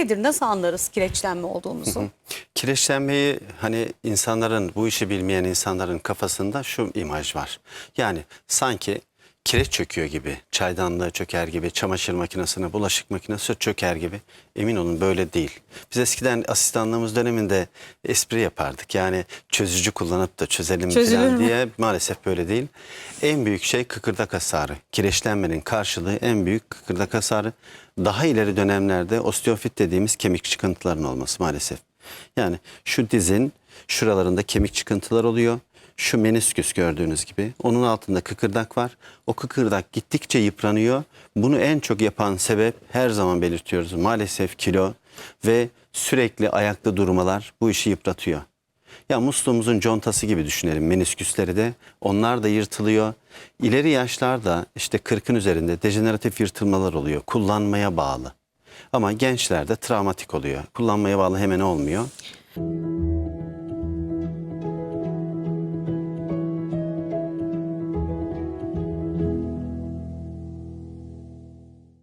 nedir? Nasıl anlarız kireçlenme olduğumuzu? Kireçlenmeyi hani insanların bu işi bilmeyen insanların kafasında şu imaj var. Yani sanki kireç çöküyor gibi, çaydanlığı çöker gibi, çamaşır makinesine, bulaşık makinesine çöker gibi. Emin olun böyle değil. Biz eskiden asistanlığımız döneminde espri yapardık. Yani çözücü kullanıp da çözelim Çözülür falan mü? diye maalesef böyle değil. En büyük şey kıkırdak hasarı. Kireçlenmenin karşılığı en büyük kıkırdak hasarı. Daha ileri dönemlerde osteofit dediğimiz kemik çıkıntılarının olması maalesef. Yani şu dizin şuralarında kemik çıkıntılar oluyor. Şu menisküs gördüğünüz gibi. Onun altında kıkırdak var. O kıkırdak gittikçe yıpranıyor. Bunu en çok yapan sebep her zaman belirtiyoruz. Maalesef kilo ve sürekli ayakta durmalar bu işi yıpratıyor. Ya musluğumuzun contası gibi düşünelim menisküsleri de. Onlar da yırtılıyor. İleri yaşlarda işte 40'ın üzerinde dejeneratif yırtılmalar oluyor. Kullanmaya bağlı. Ama gençlerde travmatik oluyor. Kullanmaya bağlı hemen olmuyor.